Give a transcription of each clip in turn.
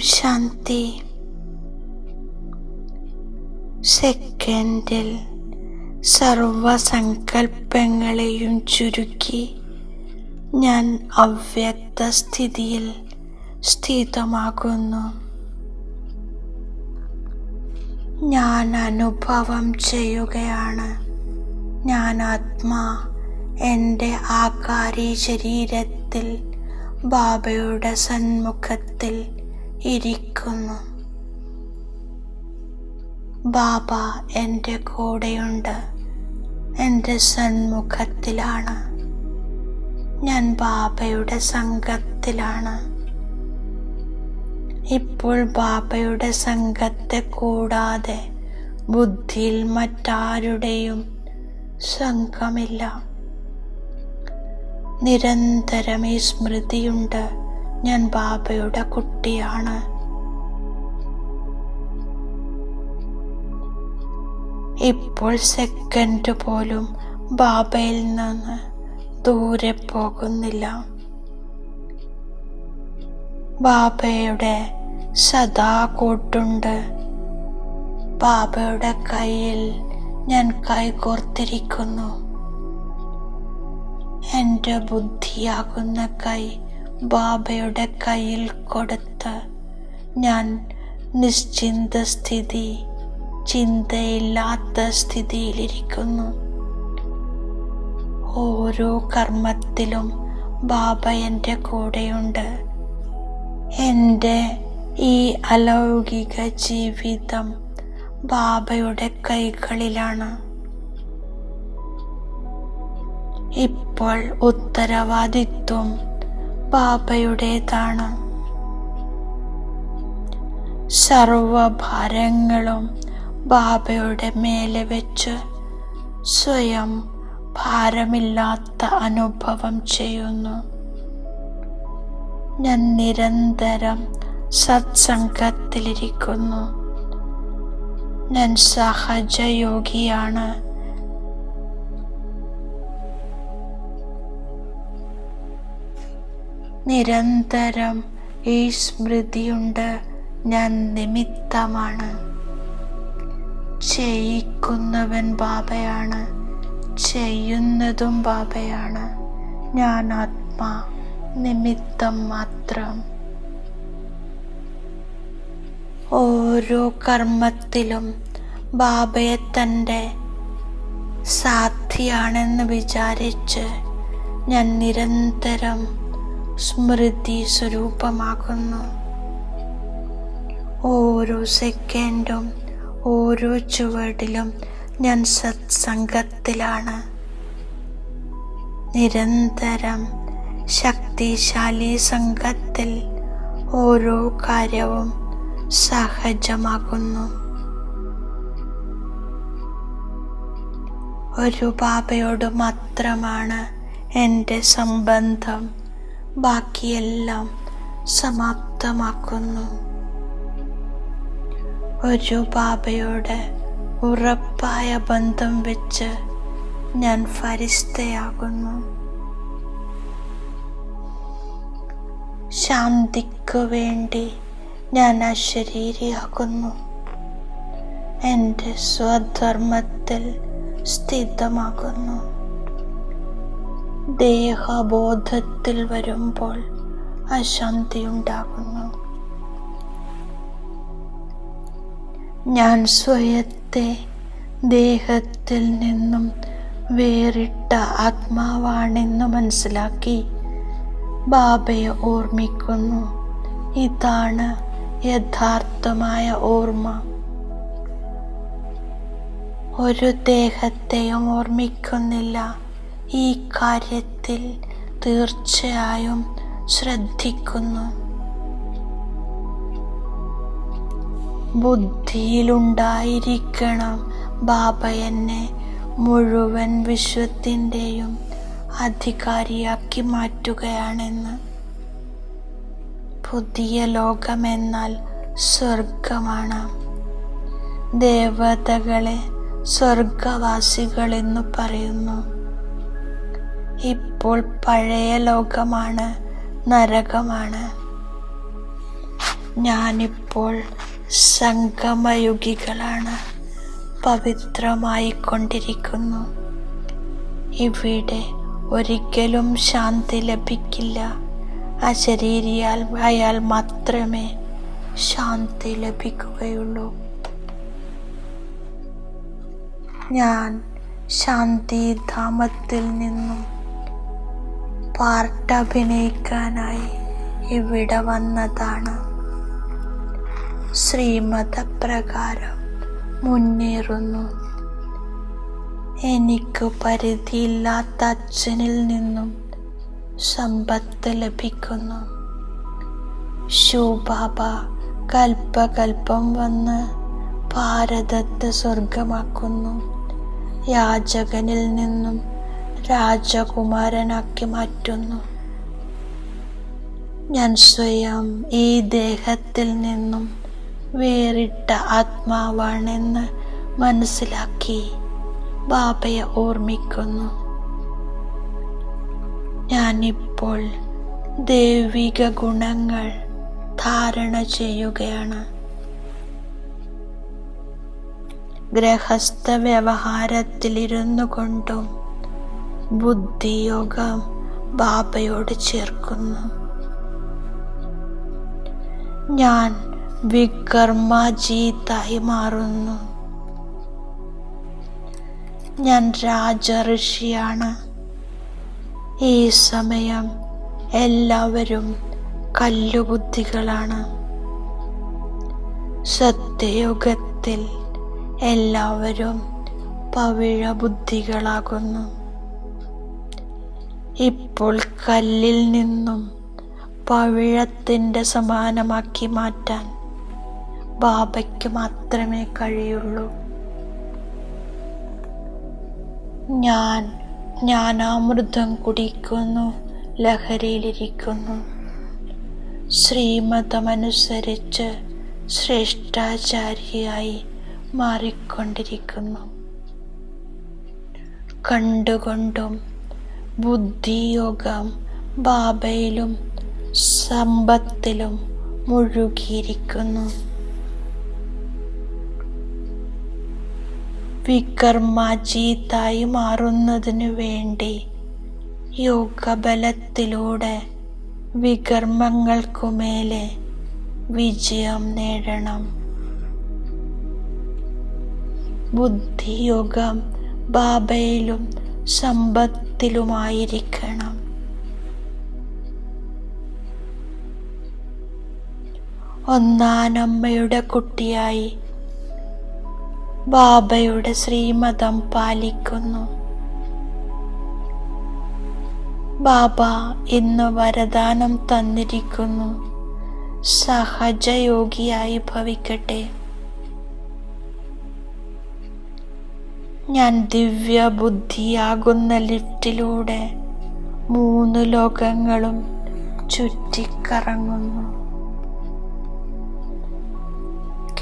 ശാന്തി. സെക്കൻഡിൽ സർവസങ്കൽപ്പങ്ങളെയും ചുരുക്കി ഞാൻ അവ്യക്ത സ്ഥിതിയിൽ സ്ഥിതമാകുന്നു. ഞാൻ അനുഭവം ചെയ്യുകയാണ്. ഞാൻ ആത്മാ എന്റെ ആകാരി ശരീരത്തിൽ ബാബയുടെ സന്മുഖത്തിൽ ഇരിക്കുന്നു. ബാബ എന്റെ കൂടെയുണ്ട്. എന്റെ സന്മുഖത്തിലാണ്. ഞാൻ ബാബയുടെ സംഘത്തിലാണ്. ഇപ്പോൾ ബാബയുടെ സംഘത്തെ കൂടാതെ ബുദ്ധിയിൽ മറ്റാരുടെയും സംഘമില്ല. നിരന്തരം ഈ സ്മൃതിയുണ്ട്. ഞാൻ ബാബയുടെ കുട്ടിയാണ്. ഇപ്പോൾ സെക്കൻഡ് പോലും ബാബയിൽ നിന്ന് ദൂരെ പോകുന്നില്ല. ബാബയുടെ സദാ കൂട്ടുണ്ട് ബാബയുടെ കയ്യിൽ ഞാൻ കൈകോർത്തിരിക്കുന്നു. എന്റെ ബുദ്ധിയാകുന്ന കൈ ബാബയുടെ കയ്യിൽ കൊടുത്ത് ഞാൻ നിശ്ചിന്ത സ്ഥിതി ചിന്തയില്ലാത്ത സ്ഥിതിയിലിരിക്കുന്നു. ഓരോ കർമ്മത്തിലും ബാബ എന്റെ കൂടെയുണ്ട്. എന്റെ ഈ അലൗകിക ജീവിതം ബാബയുടെ കൈകളിലാണ്. ഇപ്പോൾ ഉത്തരവാദിത്വം ബാബയുടേതാണ്. സർവഭാരങ്ങളും ബാബയുടെ മേലെ വെച്ച് സ്വയം ഭാരമില്ലാത്ത അനുഭവം ചെയ്യുന്നു. ഞാൻ നിരന്തരം സത്സംഗത്തിലിരിക്കുന്നു. ഞാൻ സഹജയോഗിയാണ്. നിരന്തരം ഈ സ്മൃതിയുണ്ട്. ഞാൻ നിമിത്തമാണ്. ചെയ്യിക്കുന്നവൻ ബാബയാണ്. ചെയ്യുന്നതും ബാബയാണ്. ഞാൻ ആത്മാ നിമിത്തം മാത്രം. ഓരോ കർമ്മത്തിലും ബാബയെ തന്റെ സാധ്യാണെന്ന് വിചാരിച്ച് ഞാൻ നിരന്തരം സ്മൃതി സ്വരൂപമാകുന്നു. ഓരോ സെക്കൻഡും ഓരോ ചുവടിലും ഞാൻ സത്സംഗത്തിലാണ്. നിരന്തരം ശക്തിശാലി സംഘത്തിൽ ഓരോ കാര്യവും സഹജമാകുന്നു. ഒരു ബാബയോട് മാത്രമാണ് എന്റെ സംബന്ധം. ബാക്കിയെല്ലാം സമാപ്തമാക്കുന്നു. ഒരു ബാബയോട് ഉറപ്പായ ബന്ധം വെച്ച് ഞാൻ ഫരിസ്തയാകുന്നു. ശാന്തിക്കു വേണ്ടി ഞാൻ അശരീരിയാകുന്നു. എന്റെ സ്വധർമ്മത്തിൽ സ്ഥിതമാകുന്നു. ദേഹബോധത്തിൽ വരുമ്പോൾ അശാന്തി ഉണ്ടാകുന്നു ഞാൻ സ്വയത്തെ ദേഹത്തിൽ നിന്നും വേറിട്ട ആത്മാവാണെന്ന് മനസ്സിലാക്കി ബാബയെ ഓർമ്മിക്കുന്നു. ഇതാണ് യഥാർത്ഥമായ ഓർമ്മ. ഒരു ദേഹത്തെയും ഓർമ്മിക്കുന്നില്ല. ഈ കാര്യത്തിൽ തീർച്ചയായും ശ്രദ്ധിക്കുന്നു. ബുദ്ധിയിലുണ്ടായിരിക്കണം ബാബ എന്നെ മുഴുവൻ വിശ്വത്തിന്റെയും അധികാരിയാക്കി മാറ്റുകയാണെന്ന്. പുതിയ ലോകമെന്നാൽ സ്വർഗമാണ് ദേവതകളെ സ്വർഗവാസികളെന്നു പറയുന്നു. ഇപ്പോൾ പഴയ ലോകമാണ് നരകമാണ്. ഞാനിപ്പോൾ സംഗമയുഗികളാണ് പവിത്രമായിക്കൊണ്ടിരിക്കുന്നു. ഇവിടെ ഒരിക്കലും ശാന്തി ലഭിക്കില്ല. അശരീരിയാൽ അയാൽ മാത്രമേ ശാന്തി ലഭിക്കുകയുള്ളൂ. ഞാൻ ശാന്തി ശാന്തിധാമത്തിൽ നിന്നും പാർട്ടഭിനയിക്കാനായി ഇവിടെ വന്നതാണ്. ശ്രീമതപ്രകാരം മുന്നേറുന്നു. എനിക്ക് പരിധിയില്ലാത്ത അച്ഛനിൽ നിന്നും സമ്പത്ത് ലഭിക്കുന്നു. ശൂബാബ കൽപ്പകൽപ്പം വന്ന് ഭാരതത്തെ സ്വർഗമാക്കുന്നു യാചകനിൽ നിന്നും രാജകുമാരനാക്കി മാറ്റുന്നു ഞാൻ സ്വയം ഈ ദേഹത്തിൽ നിന്നും വേറിട്ട ആത്മാവാണെന്ന് മനസ്സിലാക്കി ബാബയെ ഓർമ്മിക്കുന്നു. ഞാനിപ്പോൾ ദൈവിക ഗുണങ്ങൾ ധാരണ ചെയ്യുകയാണ്. ഗൃഹസ്ഥ വ്യവഹാരത്തിലിരുന്നു കൊണ്ടും ബുദ്ധിയോഗം ബാബയോട് ചേർക്കുന്നു. ഞാൻ വികർമ്മജീത്തായി മാറുന്നു. ഞാൻ രാജഋഷിയാണ്. ഈ സമയം എല്ലാവരും കല്ലുബുദ്ധികളാണ്. സത്യയുഗത്തിൽ എല്ലാവരും പവിഴ ബുദ്ധികളാകുന്നു ഇപ്പോൾ കല്ലിൽ നിന്നും പവിഴത്തിന്റെ സമാനമാക്കി മാറ്റാൻ ബാബയ്ക്ക് മാത്രമേ കഴിയുള്ളൂ. ഞാൻ ജ്ഞാനാമൃതം കുടിക്കുന്നു ലഹരിയിലിരിക്കുന്നു. ശ്രീമതമനുസരിച്ച് ശ്രേഷ്ഠാചാരിയായി മാറിക്കൊണ്ടിരിക്കുന്നു. കണ്ടുകൊണ്ടും ബുദ്ധിയോഗം ബാബയിലും സമ്പത്തിലും മുഴുകിയിരിക്കുന്നു. വികർമ്മജീത്തായി മാറുന്നതിനു വേണ്ടി യോഗബലത്തിലൂടെ വികർമ്മങ്ങൾക്കുമേലെ വിജയം നേടണം. ബുദ്ധിയോഗം ബാബയിലും സമ്പത്തിലുമായിരിക്കണം ഒന്നാനമ്മയുടെ കുട്ടിയായി ബാബയുടെ ശ്രീമതം പാലിക്കുന്നു. ബാബ ഇന്ന് വരദാനം തന്നിരിക്കുന്നു. സഹജയോഗിയായി ഭവിക്കട്ടെ. ഞാൻ ദിവ്യ ബുദ്ധിയാകുന്ന ലിഫ്റ്റിലൂടെ മൂന്ന് ലോകങ്ങളും ചുറ്റിക്കറങ്ങുന്നു.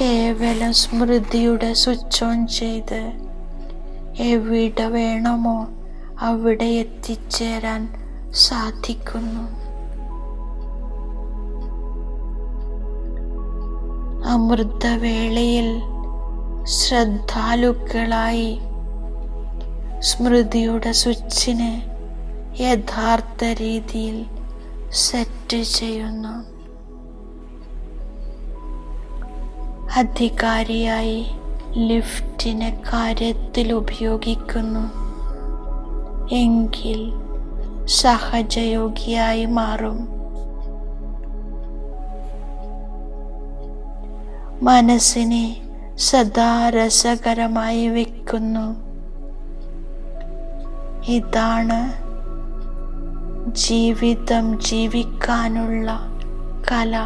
കേവലം സ്മൃതിയുടെ സ്വിച്ച് ഓൺ ചെയ്ത് എവിടെ വേണമോ അവിടെ എത്തിച്ചേരാൻ സാധിക്കുന്നു. അമൃതവേളയിൽ ശ്രദ്ധാലുക്കളായി സ്മൃതിയുടെ സ്വിച്ചിനെ യഥാർത്ഥ രീതിയിൽ സെറ്റ് ചെയ്യുന്നു. അധികാരിയായി ലിഫ്റ്റിനെ കാര്യത്തിൽ ഉപയോഗിക്കുന്നു. എങ്കിൽ സഹജയോഗിയായി മാറും. മനസ്സിനെ സദാ രസകരമായി വെക്കുന്നു. ഇതാണ് ജീവിതം ജീവിക്കാനുള്ള കല.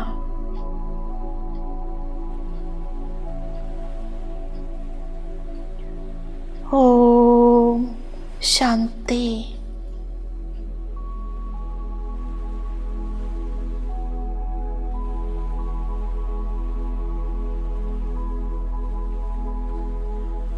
ഓ ശാന്തി.